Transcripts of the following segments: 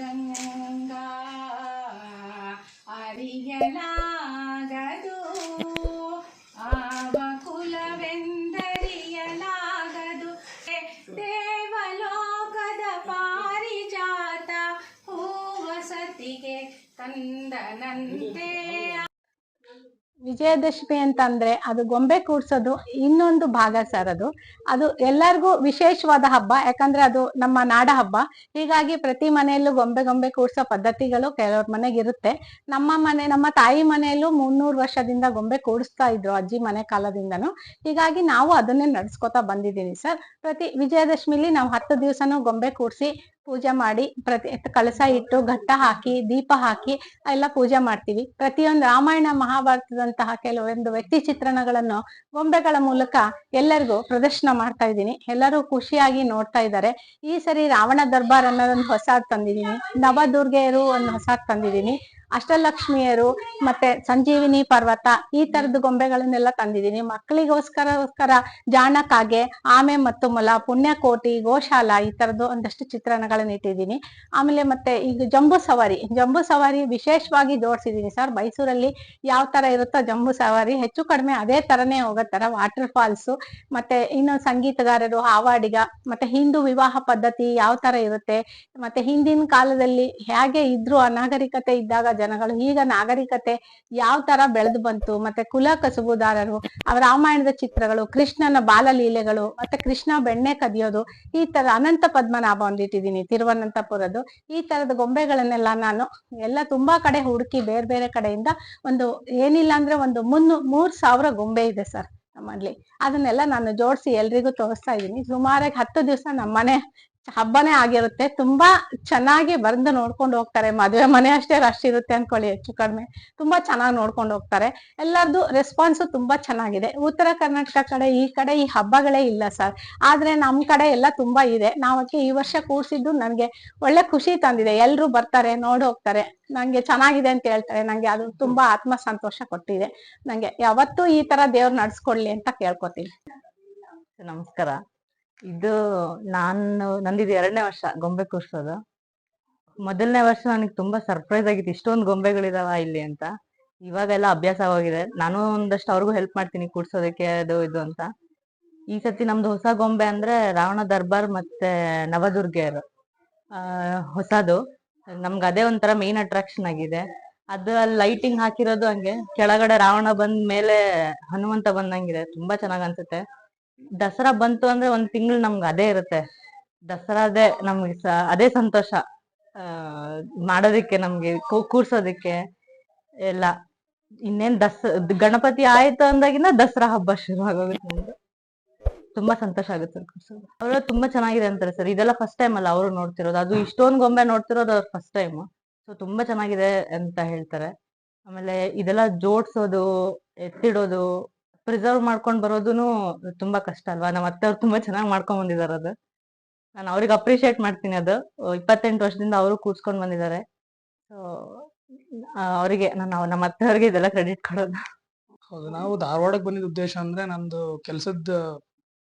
ರಂಗ ಅರಿಯಲಾಗದು. ಆವ ಕುಲವೆಂದರಿಯಲಾಗದು. ದೇವಲೋಕದ ಪಾರಿಜಾತ ಹೂವಸತಿಗೆ ಕಂದನಂತೆ ವಿಜಯದಶಮಿ ಅಂತಂದ್ರೆ ಅದು ಗೊಂಬೆ ಕೂಡ್ಸೋದು ಇನ್ನೊಂದು ಭಾಗ ಸರ್ ಅದು. ಅದು ಎಲ್ಲರಿಗೂ ವಿಶೇಷವಾದ ಹಬ್ಬ, ಯಾಕಂದ್ರೆ ಅದು ನಮ್ಮ ನಾಡ ಹಬ್ಬ. ಹೀಗಾಗಿ ಪ್ರತಿ ಮನೆಯಲ್ಲೂ ಗೊಂಬೆ ಗೊಂಬೆ ಕೂಡ್ಸೋ ಪದ್ಧತಿಗಳು ಕೆಲವ್ರ ಮನೆಗೆ ಇರುತ್ತೆ. ನಮ್ಮ ಮನೆ, ನಮ್ಮ ತಾಯಿ ಮನೆಯಲ್ಲೂ ಮುನ್ನೂರು ವರ್ಷದಿಂದ ಗೊಂಬೆ ಕೂಡಿಸ್ತಾ ಇದ್ರು ಅಜ್ಜಿ ಮನೆ ಕಾಲದಿಂದನೂ. ಹೀಗಾಗಿ ನಾವು ಅದನ್ನೇ ನಡ್ಸ್ಕೊತಾ ಬಂದಿದ್ದೀನಿ ಸರ್. ಪ್ರತಿ ವಿಜಯದಶಮಿಲಿ ನಾವು ಹತ್ತು ದಿವಸನೂ ಗೊಂಬೆ ಕೂಡಿಸಿ ಪೂಜೆ ಮಾಡಿ ಪ್ರತಿ ಕಳಸ ಇಟ್ಟು ಘಟ್ಟ ಹಾಕಿ, ದೀಪ ಹಾಕಿ, ಎಲ್ಲ ಪೂಜೆ ಮಾಡ್ತೀವಿ. ಪ್ರತಿಯೊಂದು ರಾಮಾಯಣ ಮಹಾಭಾರತದಂತಹ ಕೆಲವೊಂದು ವ್ಯಕ್ತಿ ಚಿತ್ರಣಗಳನ್ನು ಗೊಂಬೆಗಳ ಮೂಲಕ ಎಲ್ಲರಿಗೂ ಪ್ರದರ್ಶನ ಮಾಡ್ತಾ ಇದ್ದೀನಿ. ಎಲ್ಲರೂ ಖುಷಿಯಾಗಿ ನೋಡ್ತಾ ಇದ್ದಾರೆ. ಈ ಸರಿ ರಾವಣ ದರ್ಬಾರ್ ಅನ್ನೋದೊಂದು ಹೊಸ ತಂದಿದ್ದೀನಿ. ನವದುರ್ಗೆಯರು ಒಂದು ಹೊಸ ತಂದಿದ್ದೀನಿ. ಅಷ್ಟಲಕ್ಷ್ಮಿಯರು ಮತ್ತೆ ಸಂಜೀವಿನಿ ಪರ್ವತ ಈ ತರದ ಗೊಂಬೆಗಳನ್ನೆಲ್ಲ ತಂದಿದ್ದೀನಿ. ಮಕ್ಕಳಿಗೋಸ್ಕರಗೋಸ್ಕರ ಜಾಣಕಾಗೆ, ಆಮೆ ಮತ್ತು ಮೊಲ, ಪುಣ್ಯಕೋಟಿ, ಗೋಶಾಲ ಈ ತರದ್ದು ಒಂದಷ್ಟು ಚಿತ್ರಣಗಳನ್ನ ಇಟ್ಟಿದ್ದೀನಿ. ಆಮೇಲೆ ಮತ್ತೆ ಈಗ ಜಂಬೂ ಸವಾರಿ ಜಂಬೂ ಸವಾರಿ ವಿಶೇಷವಾಗಿ ಜೋಡಿಸಿದ್ದೀನಿ ಸರ್. ಮೈಸೂರಲ್ಲಿ ಯಾವ ತರ ಇರುತ್ತೋ ಜಂಬೂ ಸವಾರಿ, ಹೆಚ್ಚು ಕಡಿಮೆ ಅದೇ ತರನೇ ಹೋಗೋ ತರ ವಾಟರ್ ಫಾಲ್ಸ್, ಮತ್ತೆ ಇನ್ನು ಸಂಗೀತಗಾರರು, ಹಾವಾಡಿಗ, ಮತ್ತೆ ಹಿಂದೂ ವಿವಾಹ ಪದ್ಧತಿ ಯಾವ ತರ ಇರುತ್ತೆ, ಮತ್ತೆ ಹಿಂದಿನ ಕಾಲದಲ್ಲಿ ಹೇಗೆ ಇದ್ರು ಅನಾಗರಿಕತೆ ಇದ್ದಾಗ ಜನಗಳು, ಈಗ ನಾಗರಿಕತೆ ಯಾವ ತರ ಬೆಳೆದು ಬಂತು, ಮತ್ತೆ ಕುಲ ಕಸುಬುದಾರರು ರಾಮಾಯಣದ ಚಿತ್ರಗಳು, ಕೃಷ್ಣನ ಬಾಲಲೀಲೆಗಳು, ಮತ್ತೆ ಕೃಷ್ಣ ಬೆಣ್ಣೆ ಕದಿಯೋದು, ಈ ತರ ಅನಂತ ಪದ್ಮನಾಭ ಒಂದಿಟ್ಟಿದ್ದೀನಿ ತಿರುವನಂತಪುರದ್ದು. ಈ ತರದ ಗೊಂಬೆಗಳನ್ನೆಲ್ಲ ನಾನು ಎಲ್ಲ ತುಂಬಾ ಕಡೆ ಹುಡುಕಿ ಬೇರೆ ಬೇರೆ ಕಡೆಯಿಂದ ಒಂದು ಏನಿಲ್ಲ ಅಂದ್ರೆ ಒಂದು ಮುನ್ನೂ, ಮೂರ್ ಸಾವಿರ ಗೊಂಬೆ ಇದೆ ಸರ್ ನಮ್ಮಲ್ಲಿ. ಅದನ್ನೆಲ್ಲ ನಾನು ಜೋಡಿಸಿ ಎಲ್ರಿಗೂ ತೋರಿಸ್ತಾ ಇದ್ದೀನಿ. ಸುಮಾರಾಗಿ ಹತ್ತು ದಿವಸ ನಮ್ಮನೆ ಹಬ್ಬನೇ ಆಗಿರುತ್ತೆ. ತುಂಬಾ ಚೆನ್ನಾಗಿ ಬಂದು ನೋಡ್ಕೊಂಡು ಹೋಗ್ತಾರೆ. ಮದುವೆ ಮನೆ ಅಷ್ಟೇ ರಶ್ ಇರುತ್ತೆ ಅನ್ಕೊಳ್ಳಿ ಹೆಚ್ಚು ಕಡಿಮೆ. ತುಂಬಾ ಚೆನ್ನಾಗಿ ನೋಡ್ಕೊಂಡು ಹೋಗ್ತಾರೆ. ಎಲ್ಲರದು ರೆಸ್ಪಾನ್ಸ್ ತುಂಬಾ ಚೆನ್ನಾಗಿದೆ. ಉತ್ತರ ಕರ್ನಾಟಕ ಕಡೆ ಈ ಕಡೆ ಈ ಹಬ್ಬಗಳೇ ಇಲ್ಲ ಸರ್ ಆದ್ರೆ ನಮ್ ಕಡೆ ಎಲ್ಲ ತುಂಬಾ ಇದೆ. ನಾವಕ್ಕೆ ಈ ವರ್ಷ ಕೂರ್ಸಿದ್ದು ನನ್ಗೆ ಒಳ್ಳೆ ಖುಷಿ ತಂದಿದೆ. ಎಲ್ರು ಬರ್ತಾರೆ, ನೋಡಿ ಹೋಗ್ತಾರೆ. ನಂಗೆ ಚೆನ್ನಾಗಿದೆ ಅಂತ ಹೇಳ್ತಾರೆ. ನಂಗೆ ಅದು ತುಂಬಾ ಆತ್ಮ ಸಂತೋಷ ಕೊಟ್ಟಿದೆ. ನಂಗೆ ಯಾವತ್ತೂ ಈ ತರ ದೇವ್ರು ನಡ್ಸ್ಕೊಡ್ಲಿ ಅಂತ ಕೇಳ್ಕೊತೀನಿ. ನಮಸ್ಕಾರ. ಇದು ನಾನು, ನಂದಿದು ಎರಡನೇ ವರ್ಷ ಗೊಂಬೆ ಕೂರ್ಸೋದು. ಮೊದಲನೇ ವರ್ಷ ನನಗೆ ತುಂಬಾ ಸರ್ಪ್ರೈಸ್ ಆಗಿತ್ತು, ಇಷ್ಟೊಂದು ಗೊಂಬೆಗಳಿದಾವ ಇಲ್ಲಿ ಅಂತ. ಇವಾಗೆಲ್ಲ ಅಭ್ಯಾಸ ಆಗೋಗಿದೆ. ನಾನು ಒಂದಷ್ಟು ಅವ್ರಿಗೂ ಹೆಲ್ಪ್ ಮಾಡ್ತೀನಿ ಕೂಡ್ಸೋದಕ್ಕೆ ಅದು, ಇದು ಅಂತ. ಈ ಸತಿ ನಮ್ದು ಹೊಸ ಗೊಂಬೆ ಅಂದ್ರೆ ರಾವಣ ದರ್ಬಾರ್ ಮತ್ತೆ ನವದುರ್ಗೆಯರು ಆ, ಹೊಸದು. ನಮ್ಗೆ ಅದೇ ಒಂಥರ ಮೇನ್ ಅಟ್ರಾಕ್ಷನ್ ಆಗಿದೆ. ಅದು ಅಲ್ಲಿ ಲೈಟಿಂಗ್ ಹಾಕಿರೋದು ಹಂಗೆ. ಕೆಳಗಡೆ ರಾವಣ ಬಂದ ಮೇಲೆ ಹನುಮಂತ ಬಂದಂಗಿದೆ. ತುಂಬಾ ಚೆನ್ನಾಗ್ ಅನ್ಸುತ್ತೆ. ದಸರಾ ಬಂತು ಅಂದ್ರೆ ಒಂದ್ ತಿಂಗಳು ನಮ್ಗೆ ಅದೇ ಇರುತ್ತೆ. ದಸರಾದೇ ನಮ್ಗೆ ಅದೇ ಸಂತೋಷ. ಆ, ಮಾಡೋದಿಕ್ಕೆ ನಮ್ಗೆ ಕೂರ್ಸೋದಿಕ್ಕೆ ಎಲ್ಲ. ಇನ್ನೇನ್ ದಸ್, ಗಣಪತಿ ಆಯ್ತು ಅಂದಾಗಿನ ದಸರಾ ಹಬ್ಬ ಶುರು ಆಗೋಗುತ್ತೆ. ತುಂಬಾ ಸಂತೋಷ ಆಗುತ್ತೆ ಸರ್ ತುಂಬಾ ಚೆನ್ನಾಗಿದೆ ಅಂತಾರೆ ಸರ್. ಇದೆಲ್ಲ ಫಸ್ಟ್ ಟೈಮ್ ಅಲ್ಲ ಅವರು ನೋಡ್ತಿರೋದು. ಅದು ಇಷ್ಟೊಂದ್ ಗೊಂಬೆ ನೋಡ್ತಿರೋದು ಅವ್ರ ಫಸ್ಟ್ ಟೈಮ್ ಸೊ ತುಂಬಾ ಚೆನ್ನಾಗಿದೆ ಅಂತ ಹೇಳ್ತಾರೆ. ಆಮೇಲೆ ಇದೆಲ್ಲ ಜೋಡ್ಸೋದು, ಎತ್ತಿಡೋದು ಪ್ರಿಸರ್ವ್ ಮಾಡ್ಕೊಂಡ್ ಬರೋದುನು ತುಂಬಾ ಕಷ್ಟ ಅಲ್ವಾ? ನಮ್ಮ ಅತ್ತೆ ಅವ್ರು ತುಂಬಾ ಚೆನ್ನಾಗಿ ಮಾಡ್ಕೊಂಡ್ ಬಂದಿದ್ದಾರೆ ಅದು. ನಾನು ಅವ್ರಿಗೆ ಅಪ್ರಿಶಿಯೇಟ್ ಮಾಡ್ತೀನಿ ಅದು. ಇಪ್ಪತ್ತೆಂಟು ವರ್ಷದಿಂದ ಅವರು ಕೂರ್ಸ್ಕೊಂಡ್ ಬಂದಿದ್ದಾರೆ ಸೊ ಅವರಿಗೆ ನಾನು ನಮ್ಮ ಅತ್ತೆ ಅವ್ರಿಗೆ ಇದೆಲ್ಲ ಕ್ರೆಡಿಟ್ ಕೊಡೋದು. ಹೌದು, ನಾವು ಧಾರವಾಡಕ್ಕೆ ಬಂದಿದ್ದ ಉದ್ದೇಶ ಅಂದ್ರೆ ನಂದು ಕೆಲಸದ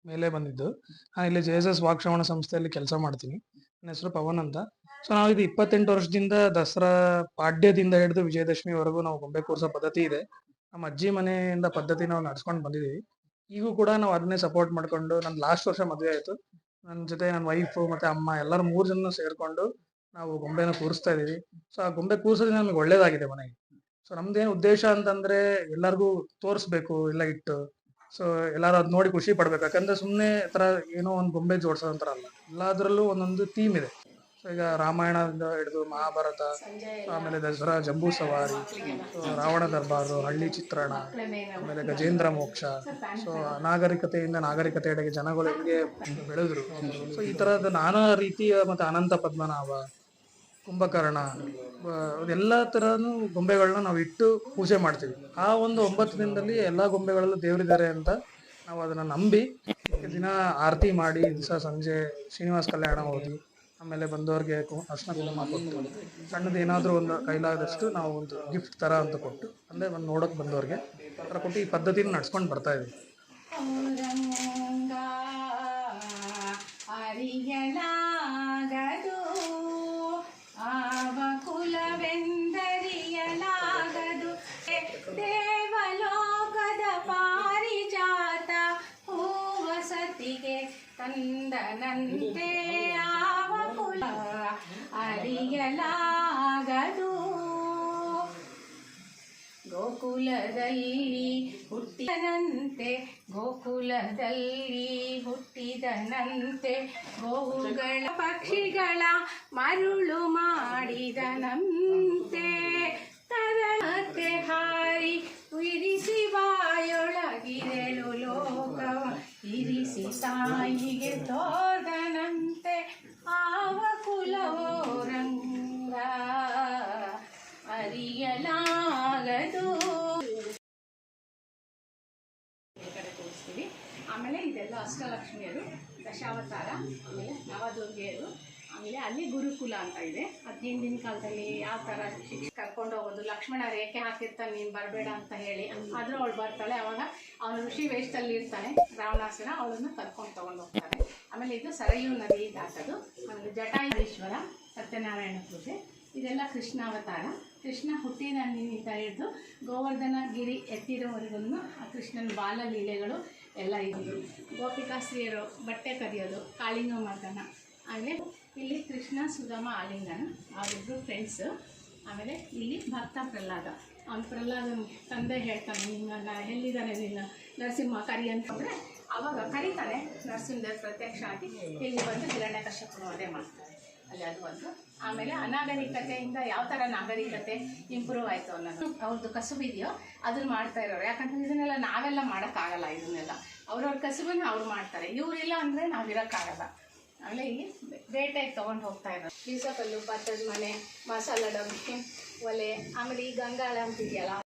ಮೇಲೆ ಬಂದಿದ್ದು. ನಾನು ಇಲ್ಲಿ ಜೆ ಎಸ್ ಎಸ್ ವಾಕ್ಶ್ರವಣ ಸಂಸ್ಥೆಯಲ್ಲಿ ಕೆಲಸ ಮಾಡ್ತೀನಿ. ನನ್ನ ಹೆಸರು ಪವನ್ ಅಂತ. ಸೊ ನಾವು ಇದು ಇಪ್ಪತ್ತೆಂಟು ವರ್ಷದಿಂದ ದಸರಾ ಪಾಡ್ಯದಿಂದ ಹಿಡಿದು ವಿಜಯದಶಮಿವರೆಗೂ ನಾವು ಗೊಂಬೆ ಕೂರಿಸೋ ಪದ್ಧತಿ ಇದೆ. ನಮ್ಮ ಅಜ್ಜಿ ಮನೆಯಿಂದ ಪದ್ಧತಿ ನಾವು ನಡ್ಸ್ಕೊಂಡು ಬಂದಿದ್ದೀವಿ ಈಗೂ ಕೂಡ ನಾವು ಅದನ್ನೇ ಸಪೋರ್ಟ್ ಮಾಡ್ಕೊಂಡು ನನ್ನ ಲಾಸ್ಟ್ ವರ್ಷ ಮದುವೆ ಆಯಿತು. ನನ್ನ ಜೊತೆ ನನ್ನ ವೈಫು ಮತ್ತೆ ಅಮ್ಮ ಎಲ್ಲರೂ ಮೂರು ಜನ ಸೇರಿಕೊಂಡು ನಾವು ಗೊಂಬೆನ ಕೂರಿಸ್ತಾ ಇದೀವಿ. ಸೊ ಆ ಗೊಂಬೆ ಕೂರಿಸೋದ್ರಿಂದ ನಮಗೆ ಒಳ್ಳೇದಾಗಿದೆ ಮನೆಗೆ. ಸೊ ನಮ್ದೇನು ಉದ್ದೇಶ ಅಂತಂದ್ರೆ ಎಲ್ಲರಿಗೂ ತೋರಿಸ್ಬೇಕು ಎಲ್ಲ ಇಟ್ಟು. ಸೊ ಎಲ್ಲರೂ ಅದ್ ನೋಡಿ ಖುಷಿ ಪಡ್ಬೇಕು. ಯಾಕಂದ್ರೆ ಸುಮ್ಮನೆ ತರ ಏನೋ ಒಂದು ಗೊಂಬೆ ಜೋಡ್ಸೋದಂತರ ಅಲ್ಲ. ಎಲ್ಲಾದ್ರಲ್ಲೂ ಒಂದೊಂದು ಥೀಮ್ ಇದೆ. ಈಗ ರಾಮಾಯಣದಿಂದ ಹಿಡಿದು ಮಹಾಭಾರತ, ಆಮೇಲೆ ದಸರಾ, ಜಂಬೂ ಸವಾರಿ ರಾವಣ ದರ್ಬಾರು, ಹಳ್ಳಿ ಚಿತ್ರಣ, ಆಮೇಲೆ ಗಜೇಂದ್ರ ಮೋಕ್ಷ, ಸೊ ಅನಾಗರಿಕತೆಯಿಂದ ನಾಗರಿಕತೆಯೆಡೆಗೆ ಜನಗಳು ಹೆಂಗೆ ಬೆಳೆದ್ರು. ಸೊ ಈ ತರದ ನಾನಾ ರೀತಿಯ ಮತ್ತೆ ಅನಂತ ಪದ್ಮನಾಭ, ಕುಂಭಕರ್ಣ ಎಲ್ಲ ತರನು ಗೊಂಬೆಗಳನ್ನ ನಾವು ಇಟ್ಟು ಪೂಜೆ ಮಾಡ್ತೀವಿ. ಆ ಒಂದು ಒಂಬತ್ತು ದಿನದಲ್ಲಿ ಎಲ್ಲಾ ಗೊಂಬೆಗಳಲ್ಲೂ ದೇವರಿದ್ದಾರೆ ಅಂತ ನಾವು ಅದನ್ನ ನಂಬಿ, ದಿನ ಆರತಿ ಮಾಡಿ, ದಿವಸ ಸಂಜೆ ಶ್ರೀನಿವಾಸ ಕಲ್ಯಾಣ ಓದಿ ಆಮೇಲೆ ಬಂದವ್ರಿಗೆ ಅರ್ಶನ ಕುಂಕುಮ ಕೊಟ್ಟು ಸಣ್ಣದು ಏನಾದರೂ ಒಂದು ಕೈಲಾದಷ್ಟು ನಾವು ಒಂದು ಗಿಫ್ಟ್ ಥರ ಅಂತ ಕೊಟ್ಟು, ಅಂದರೆ ಒಂದು ನೋಡೋಕೆ ಬಂದವ್ರಿಗೆ ಥರ ಕೊಟ್ಟು ಈ ಪದ್ಧತಿನ ನಡ್ಸ್ಕೊಂಡು ಬರ್ತಾ ಇದ್ವಿ. ತಂದನಂತೆ. ಆ ಅರಿಯಲಾಗದು ಗೋಕುಲದಲ್ಲಿ ಹುಟ್ಟಿದನಂತೆ ಗೋಕುಲದಲ್ಲಿ ಹುಟ್ಟಿದನಂತೆ, ಗೋವುಗಳ ಪಕ್ಷಿಗಳ ಮರುಳು ಮಾಡಿದನಂತೆ. ತರತೆ ಹಾರಿ ಇರಿಸಿ ಬಾಯೊಳಗಿರಲು ಲೋಕ, ಇರಿಸಿ ತಾಯಿಗೆ ತೋದನಂತೆ ಅಷ್ಟಲಕ್ಷ್ಮಿಯರು, ದಶಾವತಾರ, ಆಮೇಲೆ ನವದುರ್ಗೆಯರು, ಆಮೇಲೆ ಅಲ್ಲಿ ಗುರುಕುಲ ಅಂತ ಇದೆ. ಅದು ಹಿಂದಿನ ಕಾಲದಲ್ಲಿ ಯಾವ ಥರ ಕರ್ಕೊಂಡು ಹೋಗೋದು, ಲಕ್ಷ್ಮಣ ರೇಖೆ ಹಾಕಿರ್ತಾನೆ, ನೀನು ಬರಬೇಡ ಅಂತ ಹೇಳಿ. ಆದರೂ ಅವಳು ಬರ್ತಾಳೆ, ಅವಾಗ ಅವನು ಋಷಿ ವೇಷದಲ್ಲಿ ಇರ್ತಾನೆ, ರಾವಣಾಸುರ ಅವಳನ್ನು ಕರ್ಕೊಂಡು ತಗೊಂಡು ಹೋಗ್ತಾರೆ ಆಮೇಲೆ ಇದು ಸರಯೂ ನದಿ ದಾಟದು ಆಮೇಲೆ ಜಟಾಯೇಶ್ವರ ಸತ್ಯನಾರಾಯಣ ಪೂಜೆ, ಇದೆಲ್ಲ ಕೃಷ್ಣಾವತಾರ. ಕೃಷ್ಣ ಹುಟ್ಟಿನಿಂದ ಹಿಡಿದು ಗೋವರ್ಧನ ಗಿರಿ ಎತ್ತಿರೋವರೆಗೂ ಆ ಕೃಷ್ಣನ ಬಾಲಲೀಲೆಗಳು ಎಲ್ಲ ಇದು ಗೋಪಿಕಾ ಸ್ತ್ರೀಯರು ಬಟ್ಟೆ ಕದಿಯೋದು ಕಾಳಿಂಗ ಮರ್ದನ. ಆಮೇಲೆ ಇಲ್ಲಿ ಕೃಷ್ಣ, ಸುಧಾಮ, ಆಲಿಂಗನ ಅವರಿಬ್ಬರು ಫ್ರೆಂಡ್ಸು ಆಮೇಲೆ ಇಲ್ಲಿ ಭಕ್ತ ಪ್ರಹ್ಲಾದ. ಅವ್ನು ಪ್ರಹ್ಲಾದನ ತಂದೆ ಹೇಳ್ತಾನೆ, ನಿನ್ನ ಎಲ್ಲಿದ್ದಾನೆ ನಿನ್ನ ನರಸಿಂಹ ಕರಿ ಅಂತಂದರೆ ಅವಾಗ ಕರೀತಾನೆ ನರಸಿಂಹದೇವ್ ಪ್ರತ್ಯಕ್ಷ ಆಗಿ ಇಲ್ಲಿ ಬಂದು ಹಿರಣ್ಯಕಶ್ಯಪನ ವಧೆ ಮಾಡ್ತಾರೆ. ಅಲ್ಲಿ ಅದು ಒಂದು ಆಮೇಲೆ ಅನಾಗರಿಕತೆಯಿಂದ ಯಾವ ಥರ ನಾಗರಿಕತೆ ಇಂಪ್ರೂವ್ ಆಯಿತು ಅನ್ನೋದು. ಅವ್ರದ್ದು ಕಸುಬಿದೆಯೋ ಅದನ್ನ ಮಾಡ್ತಾ ಇರೋರು. ಯಾಕಂದ್ರೆ ಇದನ್ನೆಲ್ಲ ನಾವೆಲ್ಲ ಮಾಡೋಕ್ಕಾಗಲ್ಲ, ಇದನ್ನೆಲ್ಲ. ಅವ್ರವ್ರ ಕಸುಬನ್ನ ಅವ್ರು ಮಾಡ್ತಾರೆ. ಇವರಿಲ್ಲ ಅಂದರೆ ನಾವಿರೋಕ್ಕಾಗಲ್ಲ. ಆಮೇಲೆ ಇಲ್ಲಿ ಬೇಟೆ ತೊಗೊಂಡು ಹೋಗ್ತಾ ಇರೋದು ಬೀಸಕಲ್ಲು ಭತ್ತದ ಮನೆ, ಮಸಾಲ ಡಬ್ಬಿ, ಒಲೆ, ಆಮೇಲೆ ಈ ಗಂಗಾಳ ಅಂತಿದೆಯಲ್ಲ.